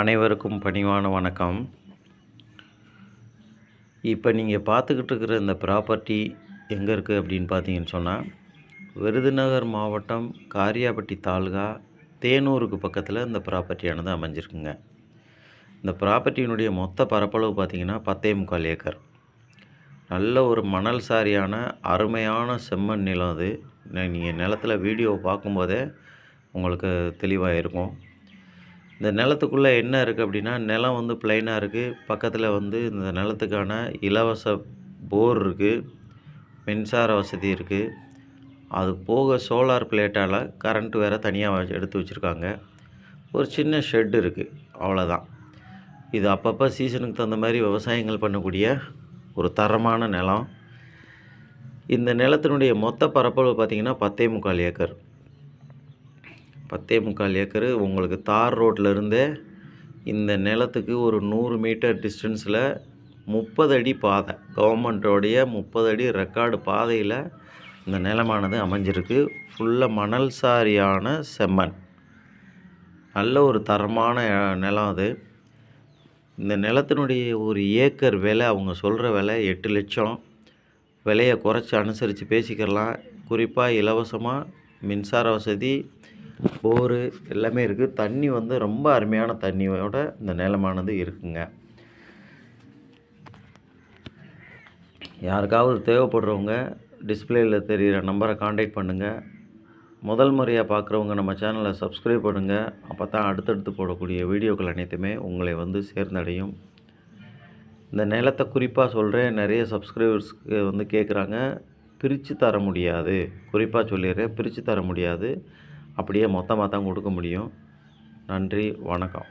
அனைவருக்கும் பணிவான வணக்கம். இப்போ நீங்கள் பார்த்துக்கிட்டு இருக்கிற இந்த ப்ராப்பர்ட்டி எங்கே இருக்குது அப்படின்னு பார்த்தீங்கன்னு சொன்னால் விருதுநகர் மாவட்டம் காரியாபட்டி தாலுகா தேனூருக்கு பக்கத்தில் இந்த ப்ராப்பர்ட்டியானது அமைஞ்சிருக்குங்க. இந்த ப்ராப்பர்ட்டியினுடைய மொத்த பரப்பளவு பார்த்தீங்கன்னா பத்தே முக்கால் ஏக்கர். நல்ல ஒரு மணல் சாரியான அருமையான செம்மண் நிலம் அது. நீங்கள் நிலத்தில் வீடியோ பார்க்கும்போதே உங்களுக்கு தெளிவாக இருக்கும் இந்த நிலத்துக்குள்ளே என்ன இருக்குது அப்படின்னா நிலம் வந்து பிளைனாக இருக்குது பக்கத்தில் வந்து இந்த நிலத்துக்கான இலவச போர் இருக்குது மின்சார வசதி இருக்குது அது போக சோலார் பிளேட்டால் கரண்ட் வேறு தனியாக எடுத்து வச்சுருக்காங்க. ஒரு சின்ன ஷெட் இருக்குது அவ்வளோதான் இது அப்பப்போ சீசனுக்கு தகுந்த மாதிரி விவசாயங்கள் பண்ணக்கூடிய ஒரு தரமான நிலம். இந்த நிலத்தினுடைய மொத்த பரப்பளவு பார்த்திங்கன்னா பத்தே முக்கால் ஏக்கர். பத்தே முக்கால் ஏக்கரு. உங்களுக்கு தார் ரோட்லேருந்தே இந்த நிலத்துக்கு ஒரு நூறு மீட்டர் டிஸ்டன்ஸில் முப்பது அடி பாதை கவர்மெண்ட்டோடைய முப்பது அடி ரெக்கார்டு பாதையில் இந்த நிலமானது அமைஞ்சிருக்கு. ஃபுல்லாக மணல் சாரியான செம்மண். நல்ல ஒரு தரமான நிலம் அது. இந்த நிலத்தினுடைய ஒரு ஏக்கர் விலை அவங்க சொல்கிற விலை எட்டு லட்சம். விலையை குறைச்சி அனுசரித்து பேசிக்கிறலாம் குறிப்பாக இலவசமாக மின்சார வசதி போரு எல்லாமே இருக்குது தண்ணி வந்து ரொம்ப அருமையான தண்ணியோட இந்த நிலமானது இருக்குங்க. யாருக்காவது தேவைப்படுறவங்க டிஸ்பிளேயில் தெரிகிற நம்பரை காண்டாக்ட் பண்ணுங்கள் முதல் முறையாக பார்க்குறவங்க நம்ம சேனலை சப்ஸ்கிரைப் பண்ணுங்கள் அப்போ தான் அடுத்தடுத்து போடக்கூடிய வீடியோக்கள் அனைத்துமே உங்களை வந்து சேர்ந்தடையும். இந்த நிலத்தை குறிப்பாக சொல்கிறேன் நிறைய சப்ஸ்கிரைபர்ஸ்க்கு வந்து கேட்குறாங்க பிரித்து தர முடியாது. குறிப்பாக சொல்லிடுறேன். பிரித்து தர முடியாது. அப்படியே மொத்தமாக தான் கொடுக்க முடியும். நன்றி வணக்கம்.